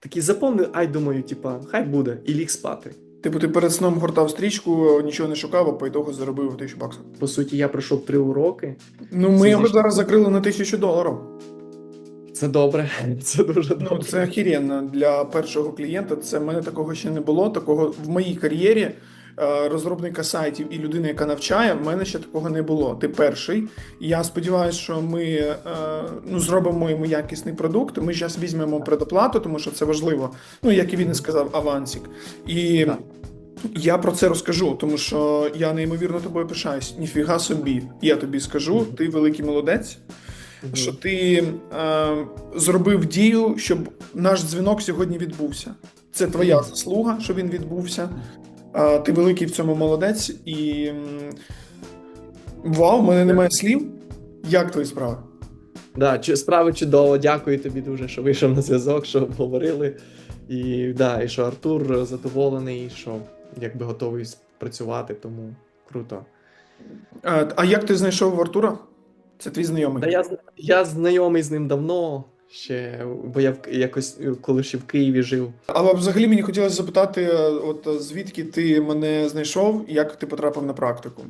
Такий заповнив, ай думаю, типа, хай буде, і ліг спати. Типу, ти перед сном гортав стрічку, нічого не шукав, а по ітогу заробив тисячу баксів. По суті, я пройшов три уроки. Ну, ми його зараз закрили на тисячу доларів. Це добре, це дуже Ну, добре. це охеренно для першого клієнта. Це в мене такого ще не було. Такого в моїй кар'єрі розробника сайтів і людини, яка навчає, в мене ще такого не було. Ти перший. Я сподіваюся, що ми е, ну, зробимо йому якісний продукт. Ми зараз візьмемо предоплату, тому що це важливо. Ну, як і він і сказав, авансік. І Так. я про це розкажу, тому що я неймовірно тобою пишаюсь. Ніфіга собі. Я тобі скажу, ти великий молодець Мгм. що ти е, зробив дію, щоб наш дзвінок сьогодні відбувся. Це твоя заслуга, що він відбувся. Е, ти великий в цьому молодець і. Вау, в мене немає слів. Як твої справи? Да, справи чудово, дякую тобі дуже, що вийшов на зв'язок, що обговорили. І, да, і що Артур задоволений, що якби готовий працювати, тому круто. Е, а як ти знайшов Артура? Це твій знайомий. Да, я, я знайомий з ним давно, ще, бо я в, якось, коли ще в Києві жив. Але взагалі мені хотілося запитати, от звідки ти мене знайшов, і як ти потрапив на практику?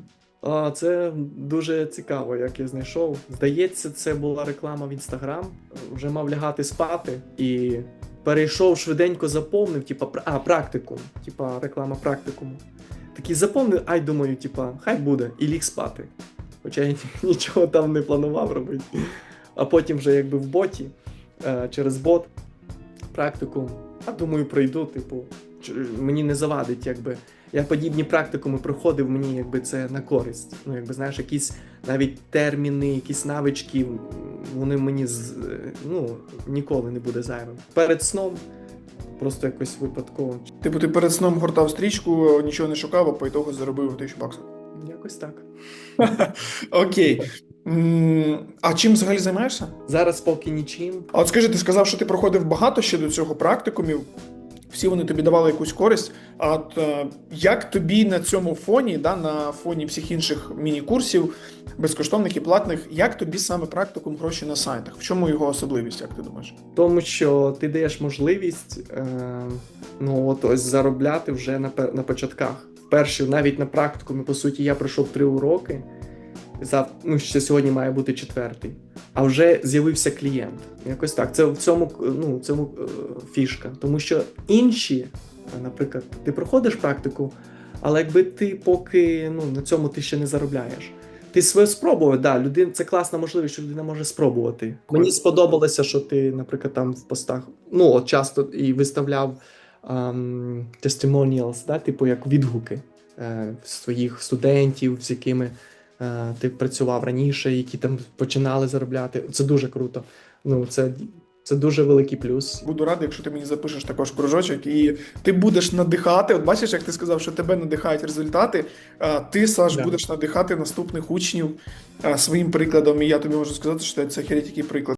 А, це дуже цікаво, як я знайшов. Здається, це була реклама в інстаграм. Вже мав лягати спати і перейшов швиденько, заповнив, типа, а, практикум. Типа реклама практикуму. Такий заповнив, ай думаю, типа, хай буде, і ліг спати. Хоча я нічого там не планував робити. А потім вже якби в боті, через бот, практикум. А думаю, пройду, типу, мені не завадить, якби. Я подібні практикуми проходив, мені якби це на користь. Ну, якби знаєш, якісь навіть терміни, якісь навички, вони мені з- е, ну, ніколи не буде зайвим. Перед сном просто якось випадково. Типу, ти перед сном гортав стрічку, нічого не шукав, а по ітогу заробив тисячу баксів. Якось так. Окей. А чим взагалі займаєшся? Зараз поки нічим. А от скажи, ти сказав, що ти проходив багато ще до цього практикумів. Всі вони тобі давали якусь користь. А от е, як тобі на цьому фоні, да, на фоні всіх інших міні-курсів, безкоштовних і платних, як тобі саме практикум гроші на сайтах? В чому його особливість, як ти думаєш? Тому що ти даєш можливість е, ну, от ось заробляти вже на, на початках. Перші, навіть на практикумі, по суті, я пройшов три уроки. Зав... Ну, ще сьогодні має бути четвертий. А вже з'явився клієнт. Якось так. Це в цьому, ну, в цьому е, фішка. Тому що інші, е, наприклад, ти проходиш практику, але якби ти поки ну, на цьому ти ще не заробляєш. Ти своє спробував, да, людина, це класна можливість, що людина може спробувати. Мені сподобалося, що ти, наприклад, там в постах, ну, от часто і виставляв ем, testimonials, да, типу як відгуки е, своїх студентів, з якими ти працював раніше, які там починали заробляти. Це дуже круто. Ну, це, це дуже великий плюс. Буду радий, якщо ти мені запишеш також кружочок, і ти будеш надихати. От бачиш, як ти сказав, що тебе надихають результати. а Ти, Саш, Да. будеш надихати наступних учнів своїм прикладом. І я тобі можу сказати, що це херять приклад.